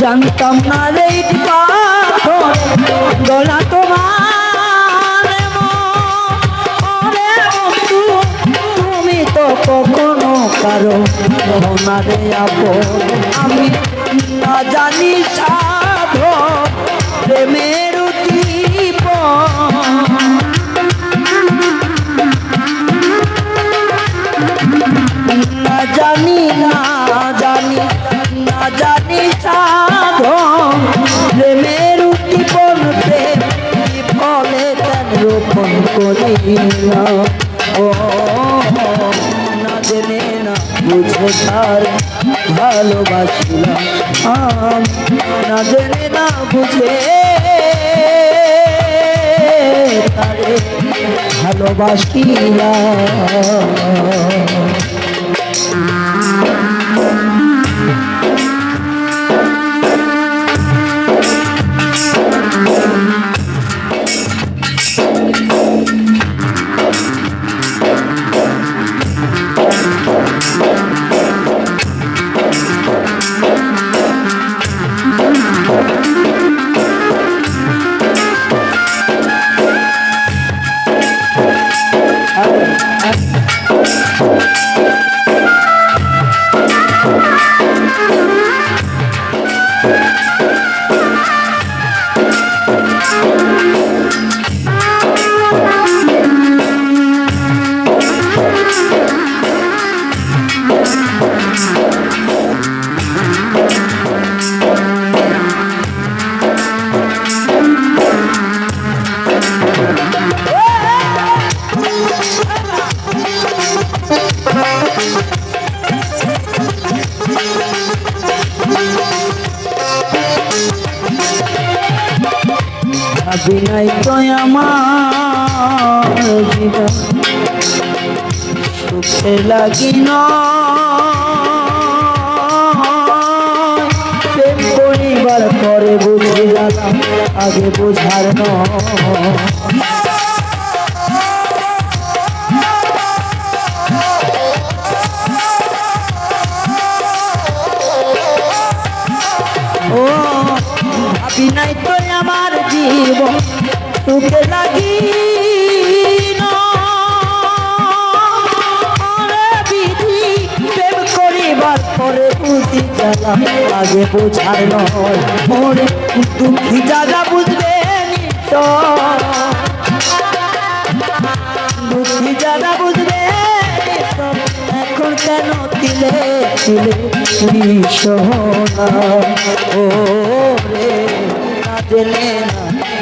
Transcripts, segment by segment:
জানতাম না রে গলা তোমার তুমি তো কখনো কারও না রে আমি না জানি সাধ প্রেমের জানি না না বুঝে ভালোবাসিলাম। না জেনে না বুঝে তারে ভালোবাসিলাম বিনয় তো আমার সুখে লাগি প্রেম করিবার পরে বুঝিলাম আগে বোঝার নয়। ও ভাবি জীবন তোকে লাগি পরে বুঝি জানা আগে বোঝার নয়। মোরে দুঃখী জায়গা বুঝবে নিশ্চয়। দুঃখী বুঝবে এখন কেন দিলে দিলে ও রে না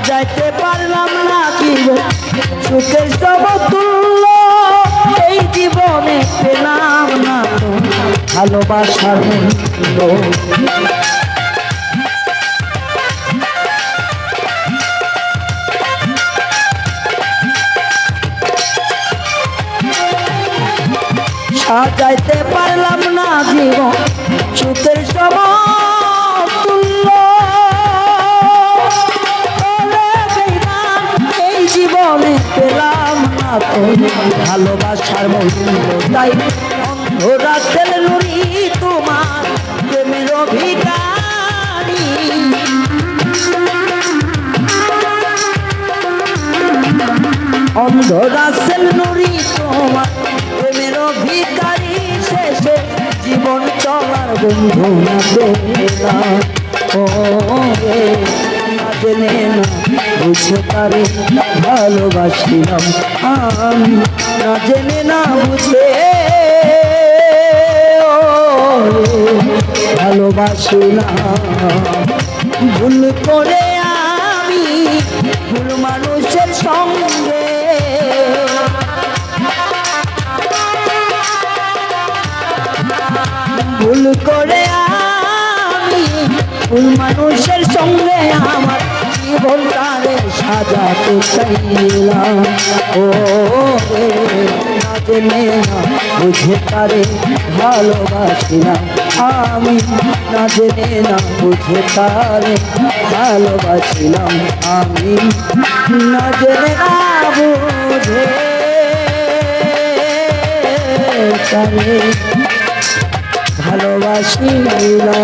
যাইতে পারলাম না জীবন সুখের সমতুল্য এই জীবনে পেলাম না ভালোবাসার সাজাইতে পারলাম না জীবন সুখে চলার বন্ধু না পেলাম ও জেনে না বুঝে তারে ভালোবাসিলাম আমি। না জেনে না বুঝে ভালোবাসিলাম। ভুল করে ভুল মানুষের সঙ্গে আমার জীবনটারে সাজাতে চাইলাম। ও রে না বুঝে তারে ভালোবাসিলাম আমি না জেনে না বুঝে তারে ভালোবাসিলাম আমি না জেনে না বুঝে তারে ভালোবাসি না।